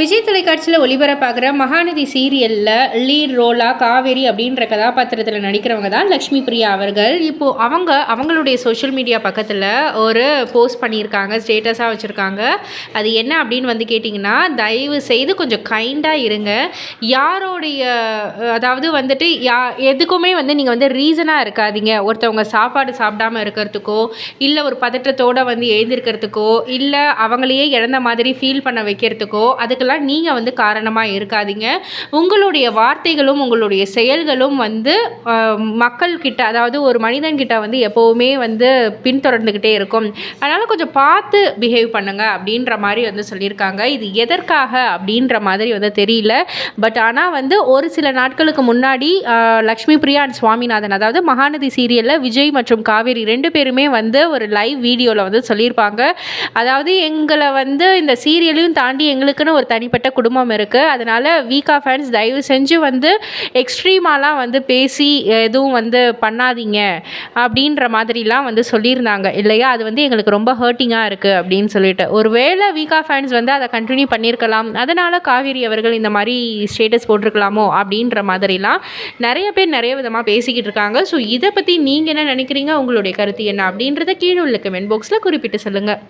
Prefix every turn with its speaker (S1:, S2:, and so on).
S1: விஜய் தொலைக்காட்சியில் ஒளிபரப்பாகிற மகாநதி சீரியலில் லீட் ரோலா காவேரி அப்படின்ற கதாபாத்திரத்தில் நடிக்கிறவங்க தான் லக்ஷ்மி பிரியா அவர்கள். இப்போது அவங்க அவங்களுடைய சோஷியல் மீடியா பக்கத்தில் ஒரு போஸ்ட் பண்ணியிருக்காங்க ஸ்டேட்டஸாக வச்சுருக்காங்க. அது என்ன அப்படின்னு வந்து கேட்டிங்கன்னா தயவு செய்து கொஞ்சம் கைண்டாக இருங்க. யாரோடைய அதாவது வந்துட்டு யா எதுக்குமே வந்து நீங்கள் வந்து ரீசனாக இருக்காதீங்க. ஒருத்தவங்க சாப்பாடு சாப்பிடாம இருக்கிறதுக்கோ இல்லை ஒரு பதற்றத்தோடு வந்து எழுந்திருக்கிறதுக்கோ இல்லை அவங்களையே இழந்த மாதிரி ஃபீல் பண்ண வைக்கிறதுக்கோ இதுக்கெல்லாம் நீங்கள் வந்து காரணமாக இருக்காதீங்க. உங்களுடைய வார்த்தைகளும் உங்களுடைய செயல்களும் வந்து மக்கள்கிட்ட அதாவது ஒரு மனிதன்கிட்ட வந்து எப்போவுமே வந்து பின்தொடர்ந்துக்கிட்டே இருக்கும். அதனால் கொஞ்சம் பார்த்து பிஹேவ் பண்ணுங்கள் அப்படின்ற மாதிரி வந்து சொல்லியிருக்காங்க. இது எதற்காக அப்படின்ற மாதிரி வந்து தெரியல. பட் ஆனால் வந்து ஒரு சில நாட்களுக்கு முன்னாடி லக்ஷ்மி பிரியா அண்ட் சுவாமிநாதன் அதாவது மகாநதி சீரியலில் விஜய் மற்றும் காவேரி ரெண்டு பேருமே வந்து ஒரு லைவ் வீடியோவில் வந்து சொல்லியிருப்பாங்க. அதாவது எங்களை வந்து இந்த சீரியலையும் தாண்டி எங்களுக்குன்னு ஒரு தனிப்பட்ட குடும்பம் இருக்குது அதனால் வீக்கா ஃபேன்ஸ் தயவு செஞ்சு வந்து எக்ஸ்ட்ரீமாலாம் வந்து பேசி எதுவும் வந்து பண்ணாதீங்க. அப்படின்ற மாதிரிலாம் வந்து சொல்லியிருந்தாங்க. இல்லையா? அது வந்து எங்களுக்கு ரொம்ப ஹர்ட்டிங்காக இருக்குது அப்படின்னு சொல்லிட்டு. ஒருவேளை வீக்கா ஃபேன்ஸ் வந்து அதை கண்டினியூ பண்ணியிருக்கலாம். அதனால் காவேரி அவர்கள் இந்த மாதிரி ஸ்டேட்டஸ் போட்டிருக்கலாமோ அப்படின்ற மாதிரிலாம் நிறைய பேர் நிறைய விதமாக பேசிக்கிட்டு இருக்காங்க. ஸோ இதை பற்றி நீங்கள் என்ன நினைக்கிறீங்க? உங்களுடைய கருத்து என்ன அப்படின்றத கீழே உள்ள கமெண்ட் பாக்ஸில் குறிப்பிட்டு சொல்லுங்கள்